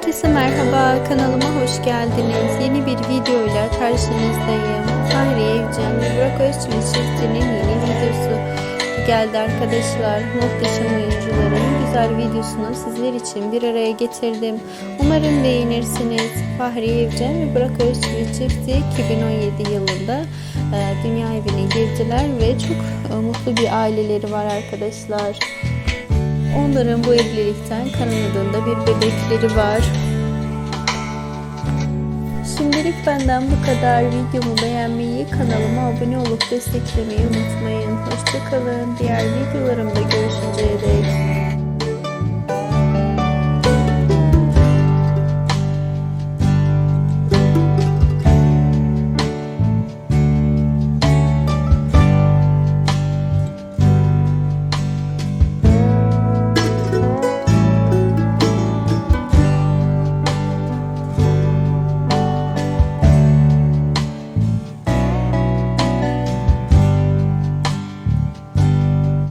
Herkese merhaba, kanalıma hoş geldiniz. Yeni bir videoyla karşınızdayım. Fahriye Evcen ve Burak Özçivit çiftinin yeni videosu geldi arkadaşlar. Muhteşem oyuncuların güzel videosunu sizler için bir araya getirdim. Umarım beğenirsiniz. Fahriye Evcen ve Burak Özçivit çifti 2017 yılında e, dünya evine girdiler ve çok e, mutlu bir aileleri var arkadaşlar. Onların bu evlilikten kanadında bir bebekleri var. Şimdilik benden bu kadar. Videomu beğenmeyi, kanalıma abone olup desteklemeyi unutmayın. Hoşçakalın. Diğer videolarımda görüşünceye dek.